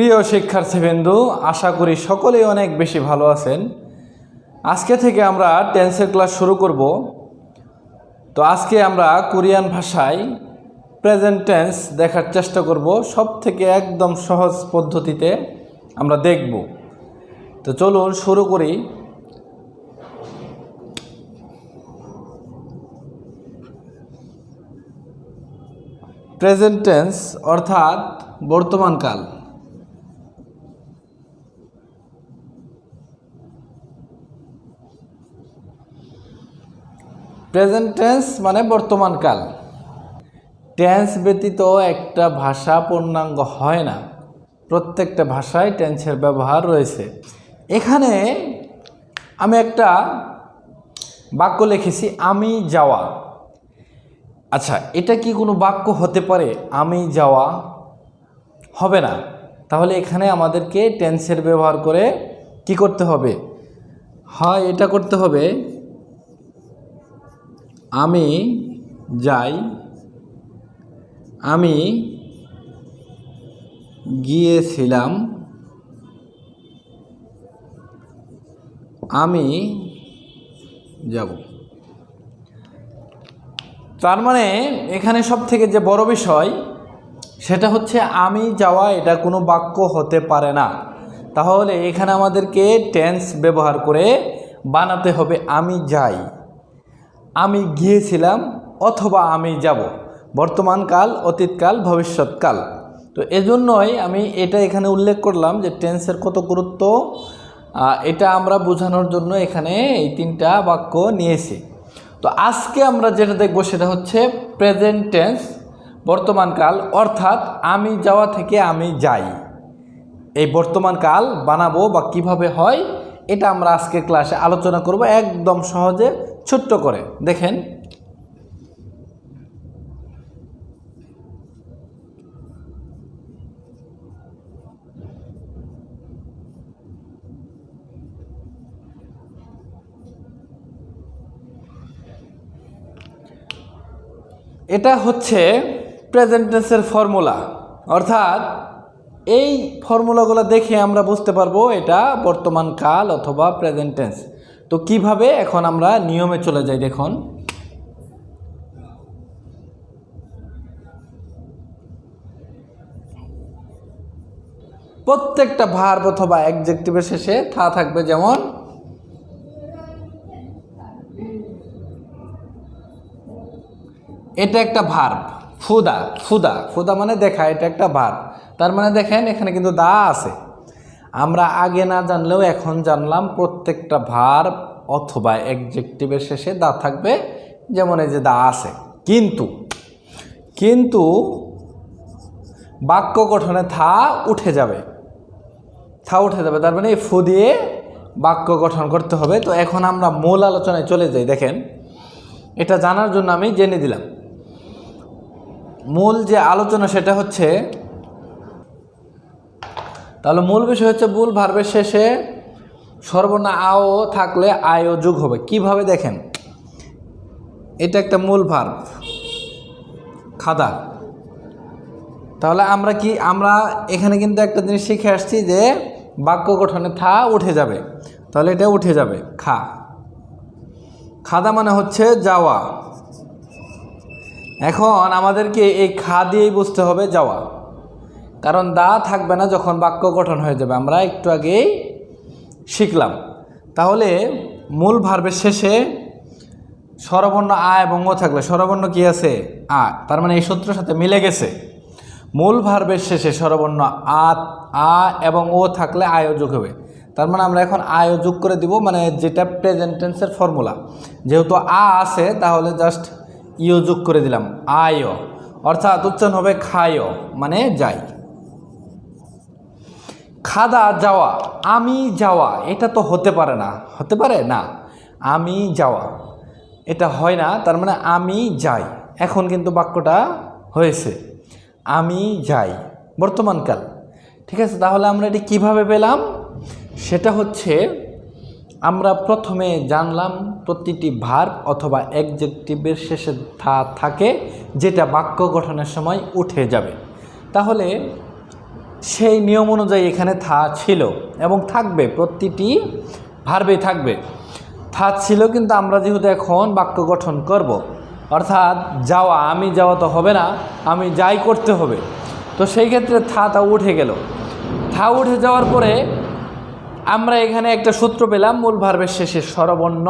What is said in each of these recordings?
প্রিয় শিক্ষার্থীবৃন্দু, আশা করি সকলেই অনেক বেশি ভালো আছেন। আজকে থেকে আমরা টেন্সের ক্লাস শুরু করব। তো আজকে আমরা কোরিয়ান ভাষায় প্রেজেন্ট টেন্স দেখার চেষ্টা করব। সব থেকে একদম সহজ পদ্ধতিতে আমরা দেখব। তো চলুন শুরু করি। প্রেজেন্ট টেন্স অর্থাৎ বর্তমানকাল প্রেজেন্ট টেন্স মানে বর্তমানকাল টেন্স ব্যতীত একটা ভাষা পূর্ণাঙ্গ হয় না। প্রত্যেকটা ভাষায় টেন্সের ব্যবহার রয়েছে। এখানে আমি একটা বাক্য লিখেছি, আমি যাওয়া। আচ্ছা এটা কি কোনো বাক্য হতে পারে, আমি যাওয়া? হবে না। তাহলে এখানে আমাদেরকে টেন্সের ব্যবহার করে কি করতে হবে? হয়, এটা করতে হবে আমি যাই, আমি গিয়েছিলাম, আমি যাব। তার মানে এখানে সব থেকে যে বড় বিষয়, সেটা হচ্ছে আমি যাওয়া, এটা কোনো বাক্য হতে পারে না। তাহলে এখানে আমাদেরকে টেন্স ব্যবহার করে বানাতে হবে, আমি যাই। আমি গিয়েছিলাম অথবা আমি যাব। বর্তমানকাল অতীতকাল ভবিষ্যৎকাল তো এজন্যই আমি এটা এখানে উল্লেখ করলাম যে টেন্সের কত গুরুত্ব এটা আমরা বোঝানোর জন্য এখানে এই তিনটা বাক্য নিয়েছি। তো আজকে আমরা যেটা দেখব সেটা হচ্ছে প্রেজেন্ট টেন্স বর্তমানকাল অর্থাৎ আমি যাওয়া থেকে আমি যাই। এই বর্তমানকাল বানাবো বা কীভাবে হয়, এটা আমরা আজকে ক্লাসে আলোচনা করব একদম সহজে। ছোট্ট করে, দেখেন। এটা হচ্ছে প্রেজেন্টেন্সের ফর্মুলা। অর্থাৎ এই ফর্মুলাগুলো দেখে আমরা বুঝতে পারব এটা বর্তমান কাল অথবা প্রেজেন্ট টেন্স তো কীভাবে এখন আমরা নিয়মে চলে যাই দেখুন। প্রত্যেকটা ভার্ব অথবা অ্যাডজেক্টিভের শেষে থা থাকবে যেমন এটা একটা ভার্ব ফুদা ফুদা ফুদা মানে দেখা, এটা একটা ভার্ব তার মানে দেখেন এখানে কিন্তু দা আছে। আমরা আগে না জানলেও এখন জানলাম প্রত্যেকটা ভার অথবা অ্যাডজেক্টিভের শেষে দা থাকবে, যেমন এই যে দা আছে। কিন্তু কিন্তু বাক্য গঠনে থা উঠে যাবে। থা উঠে যাবে, তার মানে এই ফু দিয়ে বাক্য গঠন করতে হবে। তো এখন আমরা মূল আলোচনায় চলে যাই, দেখেন। এটা জানার জন্য আমি জেনে দিলাম। মূল যে আলোচনা, সেটা হচ্ছে তাহলে মূল বিষয় হচ্ছে মূল ভার্বের শেষে সর্বনা আও থাকলে আয়ও যোগ হবে। কীভাবে দেখেন? এটা একটা মূল ভার্ব খাদা। তাহলে আমরা কি, আমরা এখানে কিন্তু একটা জিনিস শিখে আসছি যে বাক্য গঠনে থা উঠে যাবে। তাহলে এটা উঠে যাবে, খা। খাদা মানে হচ্ছে যাওয়া। এখন আমাদেরকে এই খা দিয়েই বুঝতে হবে যাওয়া। কারণ দা থাকবে না যখন বাক্য গঠন হয়ে যাবে। আমরা একটু আগেই শিখলাম। তাহলে মূল ভার্বের শেষে স্বরবর্ণ আ এবং ও থাকলে, স্বরবর্ণ কি আছে? আ। তার মানে এই সূত্রের সাথে মিলে গেছে। মূল ভার্বের শেষে স্বরবর্ণ আ আ এবং ও থাকলে আয়ও যোগ হবে। তার মানে আমরা এখন আয়ও যোগ করে দিব মানে যেটা প্রেজেন্ট টেন্সের ফর্মুলা যেহেতু আ আছে, তাহলে জাস্ট ইও যোগ করে দিলাম। আয় অর্থাৎ উচ্চারণ হবে খায় মানে যাই। খাদা যাওয়া, আমি যাওয়া, এটা তো হতে পারে না। হতে পারে? না। আমি যাওয়া। এটা হয় না, তার মানে আমি যাই। এখন কিন্তু বাক্যটা হয়েছে। আমি যাই। বর্তমানকাল ঠিক আছে, তাহলে আমরা এটি কীভাবে পেলাম? সেটা হচ্ছে, আমরা প্রথমে জানলাম প্রতিটি ভার্ব অথবা অ্যাডজেক্টিভের শেষে থা থাকে, যেটা বাক্য গঠনের সময় উঠে যাবে। তাহলে সেই নিয়ম অনুযায়ী এখানে থা ছিল এবং থাকবে, প্রতিটি ভার্বে থাকবে। থা ছিল কিন্তু আমরা যেহেতু এখন বাক্য গঠন করব। অর্থাৎ যাওয়া, আমি যাওয়া তো হবে না, আমি যাই করতে হবে। তো সেই ক্ষেত্রে থা তা উঠে গেল। থা উঠে যাওয়ার পরে আমরা এখানে একটা সূত্র পেলাম, মূল ভার্বের শেষে স্বরবর্ণ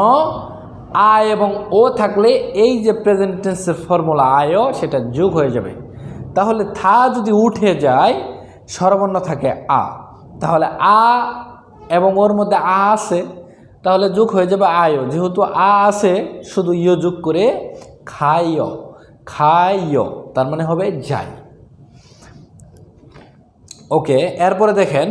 আয় এবং ও থাকলে এই যে প্রেজেন্ট টেন্সের ফর্মুলা আয়ও সেটা যোগ হয়ে যাবে। তাহলে থা যদি উঠে যায় স্বরবর্ণ থাকে আ। তাহলে আ এবং ওর মধ্যে আ আছে, তাহলে যোগ হয়ে যাবে আয়ও যেহেতু আ আছে, শুধু ইয় যোগ করে খাইয় খাইয় তার মানে হবে যাই। ওকে, এরপরে দেখেন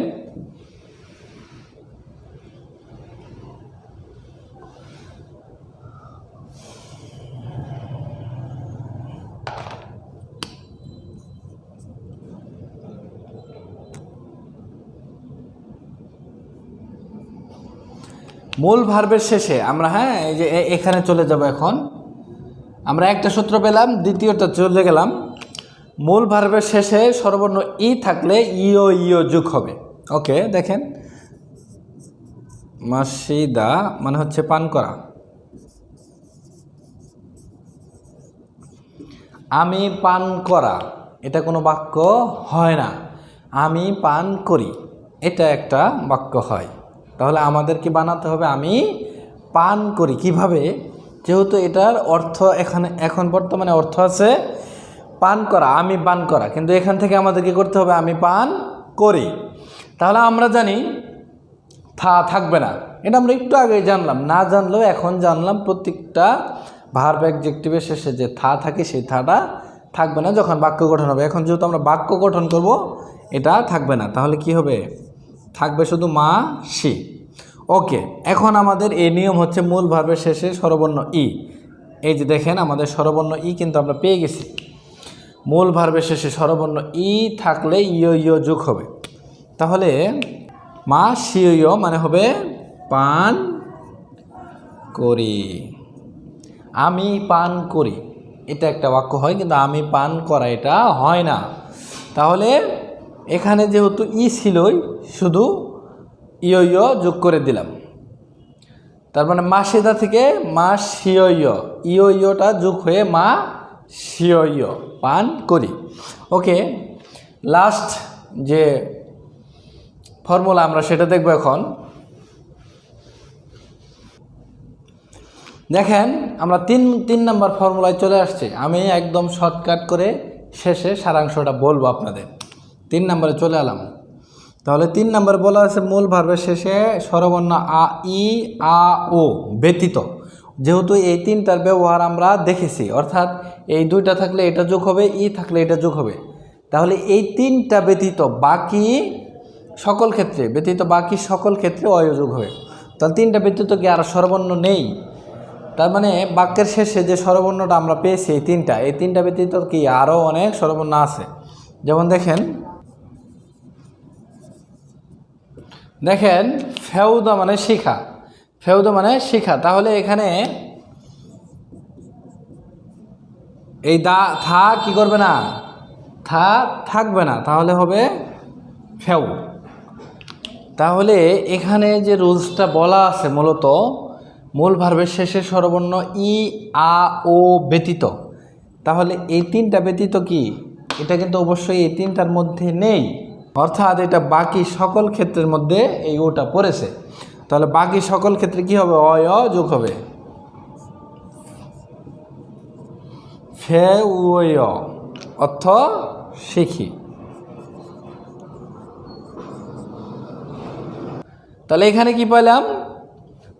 মূল ভার্বের শেষে আমরা হ্যাঁ এই যে এখানে চলে যাব এখন। আমরা একটা সূত্র পেলাম, দ্বিতীয়টা চলে গেলাম। মূল ভার্বের শেষে সর্বর্ণ ই থাকলে ইও ইও যুগ হবে। ওকে, দেখেন। মাসিদা মানে হচ্ছে পান করা। আমি পান করা, এটা কোনো বাক্য হয় না। আমি পান করি, এটা একটা বাক্য হয়। তাহলে আমাদেরকে বানাতে হবে, আমি পান করি। কীভাবে? যেহেতু এটার অর্থ এখানে, এখন বর্তমানে অর্থ আছে পান করা, আমি পান করা। কিন্তু এখান থেকে আমাদের কি করতে হবে? আমি পান করি। তাহলে আমরা জানি, থা, থাকবে না। এটা আমরা একটু আগে জানলাম। না জানলেও এখন জানলাম প্রত্যেকটা ভার্ব অ্যাডজেক্টিভের শেষে যে থা থাকে, সেই থাটা থাকবে না, যখন বাক্য গঠন হবে। এখন যেহেতু আমরা বাক্য গঠন করব, এটা থাকবে না। তাহলে কি হবে? থাকবে শুধু মা, সি। ওকে, এখন আমাদের এই নিয়ম হচ্ছে মূল ভার্বের শেষে স্বরবর্ণ ই। এই যে দেখেন, আমাদের স্বরবর্ণ ই কিন্তু আমরা পেয়ে গেছি। মূল ভার্বের শেষে স্বরবর্ণ ই থাকলে ইয় ইয় যোগ হবে। তাহলে মা শিয় মানে হবে পান করি। আমি পান করি। এটা একটা বাক্য হয়, কিন্তু আমি পান করা এটা হয় না। তাহলে এখানে যেহেতু ই ছিলই, শুধু ইয় ইয় যোগ করে দিলাম। তার মানে মা সেদা থেকে মা শিয় ইয় ইয়টা যোগ হয়ে মা ইয় পান করি। ওকে লাস্ট যে ফর্মুলা আমরা সেটা দেখব এখন। দেখেন, আমরা তিন তিন নম্বর ফর্মুলায় চলে আসছি। আমি একদম শর্টকাট করে শেষে সারাংশটা বলব আপনাদের। তিন নম্বরে চলে এলাম। তাহলে তিন নম্বর বলা আছে মূল ভার্বের শেষে স্বরবর্ণ আ, ই, আ, ও ব্যতীত। যেহেতু এই তিনটার ব্যবহার আমরা দেখেছি, অর্থাৎ এই দুইটা থাকলে এটা যোগ হবে, ই থাকলে এটা যোগ হবে। তাহলে এই তিনটা ব্যতীত বাকি সকল ক্ষেত্রে, ব্যতীত বাকি সকল ক্ষেত্রে অয়োযোগ হবে। তাহলে তিনটা ব্যতীত কি আর স্বরবর্ণ নেই? তার মানে বাক্যের শেষে যে স্বরবর্ণটা আমরা পেয়েছি, এই তিনটা এই তিনটা ব্যতীত কি আরও অনেক স্বরবর্ণ আছে। যেমন দেখেন দেখেন ফেউদা মানে শিখা। ফেউদা মানে শিখা। তাহলে এখানে এই দা, থা কি করবে না? থা থাকবে না। তাহলে হবে ফেউ তাহলে এখানে যে রুলসটা বলা আছে মূলত, মূল ভার্বের শেষে স্বরবর্ণ ই, আ, ও ব্যতীত। তাহলে এই তিনটা ব্যতীত কি? এটা কিন্তু অবশ্যই এই তিনটার মধ্যে নেই। অর্থাৎ এটা বাকি সকল ক্ষেত্রের মধ্যে এই ওটা পড়েছে। তাহলে বাকি সকল ক্ষেত্রে কি হবে? অয় যোগ হবে। ফে উয় অর্থ শিখি। তাহলে এখানে কি পেলাম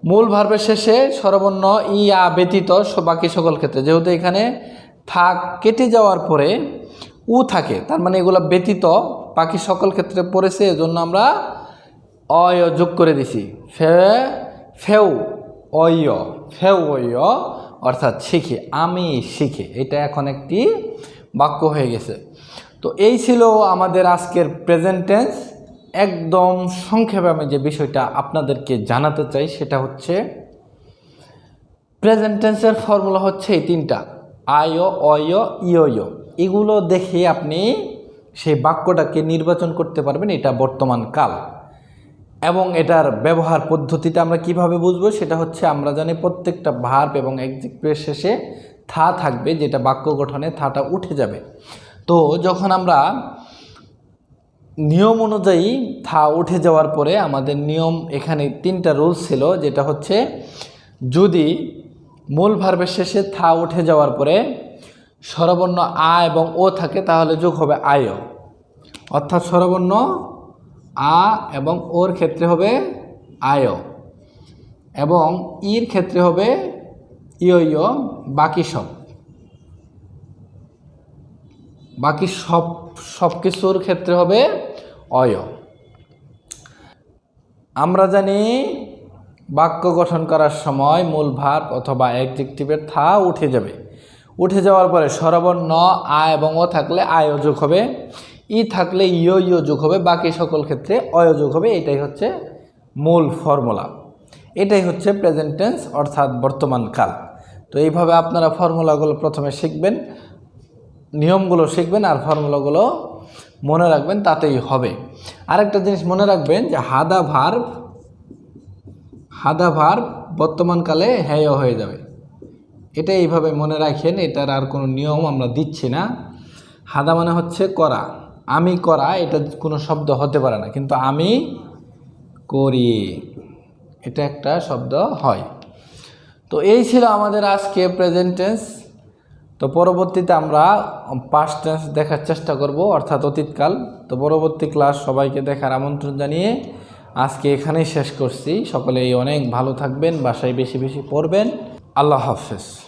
মূল ভার্বের শেষে স্বরবর্ণ, ই, আ, ব্যতীত বাকি সকল ক্ষেত্রে। যেহেতু এখানে থাক কেটে যাওয়ার পরে উ থাকে, তার মানে এগুলো ব্যতীত বাকি সকল ক্ষেত্রে পড়েছে, এজন্য আমরা অয় যোগ করে দিছি। ফে ফেউ অয় ফেউ অয়, অর্থাৎ শিখি, আমি শিখি। এটা এখন একটি বাক্য হয়ে গেছে। তো এই ছিল আমাদের আজকের প্রেজেন্ট টেন্স একদম সংক্ষেপে আমি যে বিষয়টা আপনাদেরকে জানাতে চাই, সেটা হচ্ছে প্রেজেন্ট টেন্সের ফর্মুলা হচ্ছে এই তিনটা। আয়, অয় ইয়। এগুলো দেখে আপনি সেই বাক্যটাকে নির্বাচন করতে পারবেন এটা বর্তমান কাল। এবং এটার ব্যবহার পদ্ধতিটা আমরা কীভাবে বুঝব সেটা হচ্ছে আমরা জানি প্রত্যেকটা ভার্ব এবং এক্সিক্টিভের শেষে থা থাকবে, যেটা বাক্য গঠনে থাটা উঠে যাবে। তো যখন আমরা নিয়ম অনুযায়ী থা উঠে যাওয়ার পরে আমাদের নিয়ম এখানে তিনটা রুলস ছিল, যেটা হচ্ছে যদি মূল ভার্বের শেষে থা উঠে যাওয়ার পরে স্বরবর্ণ আ এবং ও থাকে, তাহলে যোগ হবে আয়। অর্থাৎ স্বরবর্ণ আ এবং ওর ক্ষেত্রে হবে আয়। এবং ইর ক্ষেত্রে হবে ইয় ইয় বাকি সব। বাকি সব সব কিছুর ক্ষেত্রে হবে অয়। আমরা জানি বাক্য গঠন করার সময় মূল ভার্ব অথবা অ্যাডজেক্টিভের থা উঠে যাবে। উঠে যাওয়ার পরে স্বরবর্ণ আ এবং ও থাকলে আয় যোগ হবে, ই থাকলে ইয় ইয় যোগ হবে, বাকি সকল ক্ষেত্রে অয় যোগ হবে, এটাই হচ্ছে মূল ফর্মুলা। এটাই হচ্ছে প্রেজেন্ট টেন্স অর্থাৎ বর্তমান কাল। তো এইভাবে আপনারা ফর্মুলাগুলো প্রথমে শিখবেন, নিয়মগুলো শিখবেন আর ফর্মুলাগুলো মনে রাখবেন, তাতেই হবে। আরেকটা জিনিস মনে রাখবেন যে হাদা ভার্ব হাদা ভার্ব বর্তমানকালে হ্যায় হয়ে যাবে। এটা এইভাবে মনে রাখেন, এটার আর কোনো নিয়ম আমরা দিচ্ছি না। হাদা মানে হচ্ছে করা। আমি করা, এটা কোনো শব্দ হতে পারে না, কিন্তু আমি করি। এটা একটা শব্দ হয়। তো এই ছিল আমাদের আজকে প্রেজেন্ট টেন্স তো পরবর্তীতে আমরা পাস্ট টেন্স দেখার চেষ্টা করব, অর্থাৎ অতীতকাল। তো পরবর্তী ক্লাস সবাইকে দেখার আমন্ত্রণ জানিয়ে আজকে এখানেই শেষ করছি। সকলেই অনেক ভালো থাকবেন, বাসায় বেশি বেশি পড়বেন। আল্লাহ হাফেজ।